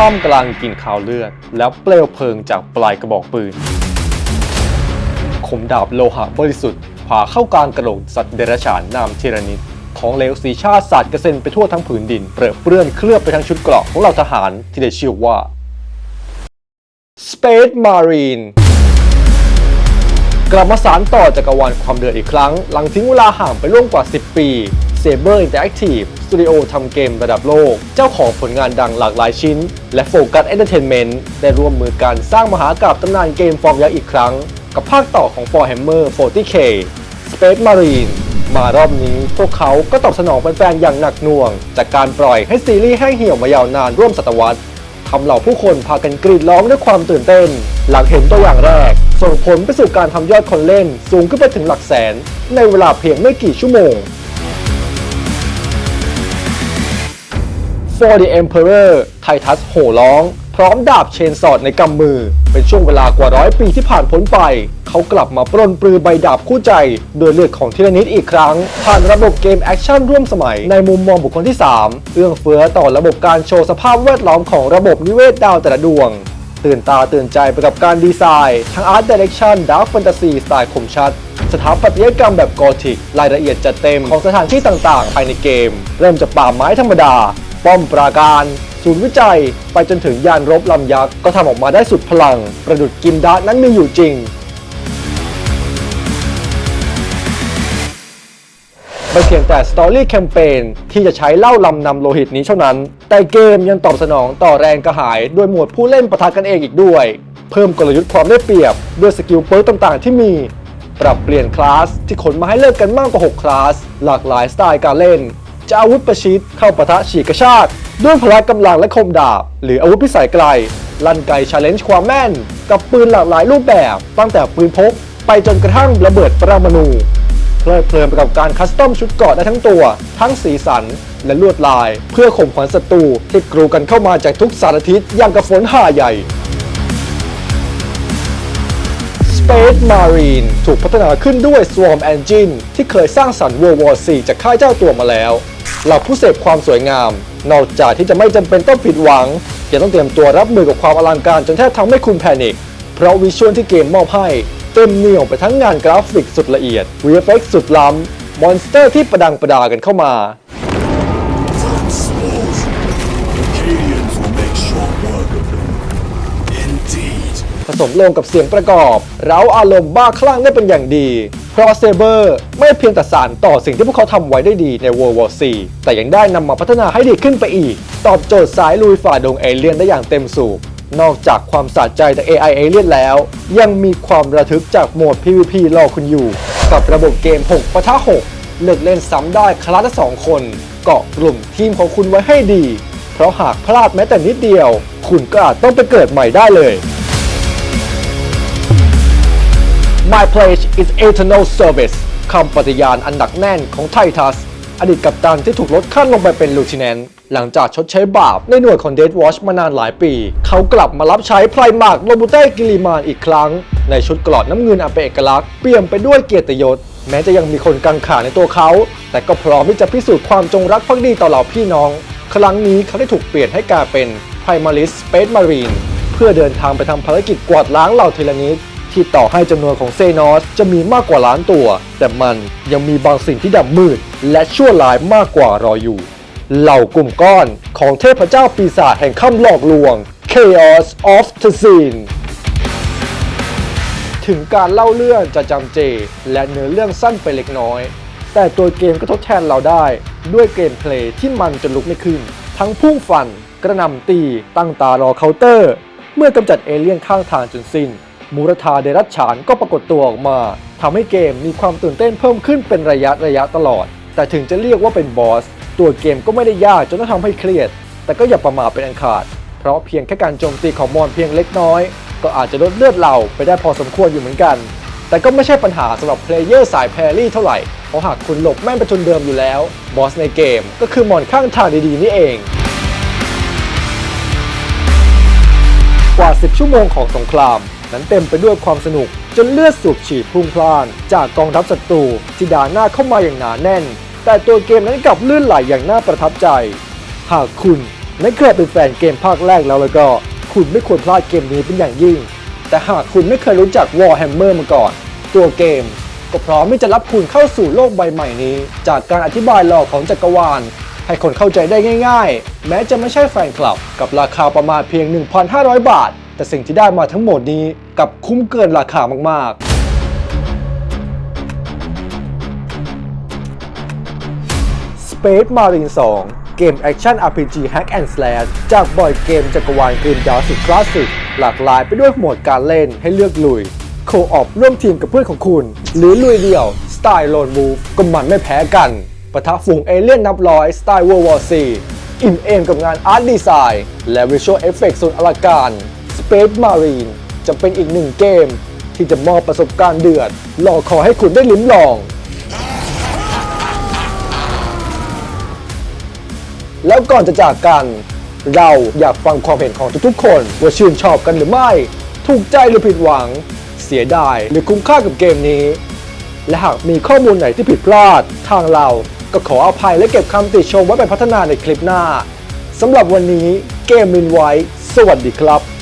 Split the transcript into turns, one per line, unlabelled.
ท่ามกลางกลิ่นคาวเลือด แล้วเปลวเพลิงจากปลายกระบอกปืนคมดาบโลหะบริสุทธิ์ผ่าเข้ากลางกระโหลกสัตว์เดรัจฉานนามเทรานิดของเหลวสีชาติสาดกระเซ็นไปทั่วทั้งผืนดินเปรอะเปื้อนเคลือบไปทั้งชุดเกราะของเหล่าทหารที่ได้ชื่อว่า Space Marine กลับมาสารต่อจักรวาลความเดือดอีกครั้ง หลังทิ้งเวลาห่างไปร่วมกว่า 10 ปี Saber Interactive สตูดิโอทำเกมระดับโลก เจ้าของผลงานดังหลากหลายชิ้น และ Focus Entertainment ได้ร่วมมือกันสร้างมหากราบตำนานเกมฟอร์มยักษ์อีกครั้ง กับภาคต่อของ Warhammer 40k Space Marine มารอบนี้พวกเขาก็ตอบสนองแฟนๆอย่างหนักหน่วง จากการปล่อยให้ซีรีส์แห้งเหี่ยวมายาวนานร่วมศตวรรษทำเหล่าผู้คนพากันกรีดร้องด้วยความตื่นเต้น หลังเห็นตัวอย่างแรก ส่งผลไปสู่การทำยอดคนเล่น สูงขึ้นไปถึงหลักแสน ในเวลาเพียงไม่กี่ชั่วโมง For the Emperor ไททัสโห่ร้อง พร้อมดาบเชนสอดในกำมือ เป็นช่วงเวลากว่าร้อยปีที่ผ่านพ้นไป เขากลับมาปล้นปลือใบดาบคู่ใจ โดยเลือดของทีลนิดอีกครั้ง ผ่านระบบเกมแอคชั่นร่วมสมัยในมุมมองบุคคลที่ 3 เอื้องเฟื้อต่อระบบการโชว์สภาพแวดล้อมของระบบนิเวศดาวแต่ละดวงตื่นตาตื่นใจไปกับการดีไซน์ทั้งอาร์ตดิเรกชันดาร์ f แฟนตาซีสไตล์คมชัด สถาปัตยกรรมแบบกอธิก รายละเอียดจัดเต็มของสถานที่ต่างๆ ภายในเกม เริ่มจากป่าไม้ธรรมดา ป้อมปราการ ศูนย์วิจัย ไปจนถึงยานรบลำยักษ์ก็ทำออกมาได้สุดพลัง ประดุดกินดาร์นั้นมีอยู่จริงไม่เพียงแต่สตอรี่แคมเปญที่จะใช้เล่าลำนำโลหิตนี้เท่านั้น แต่เกมยังตอบสนองต่อแรงกระหาย ด้วยหมวดผู้เล่นประทะกันเองอีกด้วย เพิ่มกลยุทธ์ความได้เปรียบ ด้วยสกิลเปิร์กต่างๆ ที่มี ปรับเปลี่ยนคลาสที่ขนมาให้เลือกกันมากกว่า 6 คลาส หลากหลายสไตล์การเล่น จะอาวุธประชิดเข้าปะทะฉีกกระชากด้วยพละกำลังและคมดาบ หรืออาวุธพิสัยไกล ลั่นไกชาเลนจ์ความแม่น กับปืนหลากหลายรูปแบบ ตั้งแต่ปืนพก ไปจนกระทั่งระเบิดปรมาณูเพลิดเพลินไปกับการคัสตอมชุดเกราะได้ทั้งตัว ทั้งสีสัน และลวดลาย เพื่อข่มขวัญศัตรูที่กรูกันเข้ามาจากทุกสารทิศอย่างกับฝนห่าใหญ่ Space Marine ถูกพัฒนาขึ้นด้วย Swarm Engine ที่เคยสร้างสรรค์ World War C จากค่ายเจ้าตัวมาแล้ว เหล่าผู้เสพความสวยงาม นอกจากที่จะไม่จำเป็นต้องผิดหวังยังต้องเตรียมตัวรับมือกับความอลังการจนแทบทำให้คุณแพนิคเพราะวิชวลที่เกมมอบให้เต็มเหนี่ยวไปทั้งงานกราฟิกสุดละเอียด VFX สุดล้ำมอนสเตอร์ที่ประดังประดากันเข้ามาผสมลงกับเสียงประกอบ เร้าอารมณ์บ้าคลั่งได้เป็นอย่างดี เพราะเซเบอร์ไม่เพียงแต่สารต่อสิ่งที่พวกเขาทำไว้ได้ดีใน World War C แต่ยังได้นำมาพัฒนาให้ดีขึ้นไปอีก ตอบโจทย์สายลุยฝ่าดงเอเลี่ยนได้อย่างเต็มสูบนอกจากความสะใจจาก AI เอเลี่ยนแล้ว ยังมีความระทึกจากโหมด PVP รอคุณอยู่ กับระบบเกม 6ปะทะ6เลือกเล่นซ้ำได้คลาสละสองคน เกาะกลุ่มทีมของคุณไว้ให้ดี เพราะหากพลาดแม้แต่นิดเดียว คุณก็อาจต้องไปเกิดใหม่ได้เลย My pledge is eternal service คำปฏิญาณอันหนักแน่นของไททัส อดีตกัปตันที่ถูกลดขั้นลงไปเป็นลูทิเนนหลังจากชดใช้บาปในหน่วยของ Death Watch มานานหลายปี เขากลับมารับใช้ไพรมาร์กโรบูเต้กิลิมานอีกครั้ง ในชุดกราะน้ำเงินอันเป็นเอกลักษณ์เปี่ยมไปด้วยเกียรติยศ แม้จะยังมีคนกังขาในตัวเขา แต่ก็พร้อมที่จะพิสูจน์ความจงรักภักดีต่อเหล่าพี่น้อง ครั้งนี้เขาได้ถูกเปลี่ยนให้กลายเป็น Primaris Space Marine เพื่อเดินทางไปทำภารกิจกวาดล้างเหล่าเทเลนิส ที่ต่อให้จำนวนของเซนอสจะมีมากกว่าล้านตัว แต่มันยังมีบางสิ่งที่ดำมืด และชั่วร้ายมากกว่ารออยู่ เหล่ากลุ่มก้อนของเทพเจ้าปีศาจแห่งคำหลอกลวง Chaos of the Scene ถึงการเล่าเรื่องจะจำเจ และเนื้อเรื่องสั้นไปเล็กน้อย แต่ตัวเกมก็ทดแทนเราได้ ด้วยเกมเพลย์ที่มันจนลุกไม่ขึ้น ทั้งพุ่งฟัน กระหน่ำตี ตั้งตารอเคาน์เตอร์ เมื่อกำจัดเอเลี่ยนข้างทางจนสิ้น มูรธาเดรัจฉานก็ปรากฏตัวออกมาทำให้เกมมีความตื่นเต้นเพิ่มขึ้นเป็นระยะระยะตลอด แต่ถึงจะเรียกว่าเป็นบอส ตัวเกมก็ไม่ได้ยากจนต้องทำให้เครียด แต่ก็อย่าประมาทเป็นอันขาด เพราะเพียงแค่การโจมตีของมอนเพียงเล็กน้อย ก็อาจจะลดเลือดเราไปได้พอสมควรอยู่เหมือนกัน แต่ก็ไม่ใช่ปัญหาสำหรับเพลเยอร์สายแพรรี่เท่าไหร่ เพราะหากคุณหลบแม่นไปจนเดิมอยู่แล้ว บอสในเกมก็คือมอนข้างทางดีๆนี่เองกว่า 10 ชั่วโมงของสงคราม นั้นเต็มไปด้วยความสนุก จนเลือดสูบฉีดพุ่งพล่าน จากกองทัพศัตรูที่ด่าหน้าเข้ามาอย่างหนาแน่น แต่ตัวเกมนั้นกลับลื่นไหลอย่างน่าประทับใจ หากคุณไม่เคยเป็นแฟนเกมภาคแรกแล้วแล้วก็ คุณไม่ควรพลาดเกมนี้เป็นอย่างยิ่ง แต่หากคุณไม่เคยรู้จัก Warhammer มาก่อน ตัวเกม ก็พร้อมที่จะรับคุณเข้าสู่โลกใบใหม่นี้ จากการอธิบายหลอกของจักรวาลให้คนเข้าใจได้ง่าย ๆ แม้จะไม่ใช่แฟนคลับ กับราคาประมาณเพียง 1,500 บาท แต่สิ่งที่ได้มาทั้งหมดนี้กลับคุ้มเกินราคามากๆ Space Marine 2 เกมแอคชั่น RPG Hack and Slash จากบอยเกมจักรวาลกรีนดาวสุดคลาสสิก หลากหลายไปด้วยโหมดการเล่นให้เลือกลุย โคออปร่วมทีมกับเพื่อนของคุณ หรือลุยเดี่ยว สไตล์โลนวูฟก็มันไม่แพ้กันปะทะฝูงเอเลี่ยนนับร้อย สไตล์ World War C อิ่มเอมกับงานอาร์ตดีไซน์และวิชวลเอฟเฟกต์สุดอลังการ Space Marine จะเป็นอีกหนึ่งเกม ที่จะมอบประสบการณ์เดือดรอคอให้คุณได้ลิ้มลอง แล้วก่อนจะจากกัน เราอยากฟังความเห็นของทุกๆ คนว่าชื่นชอบกันหรือไม่ ถูกใจหรือผิดหวัง เสียดายหรือคุ้มค่ากับเกมนี้ และหากมีข้อมูลไหนที่ผิดพลาด ทางเราก็ขออภัยและเก็บคำติชมไว้ไปพัฒนาในคลิปหน้าสำหรับวันนี้เกมมินไว้ สวัสดีครับ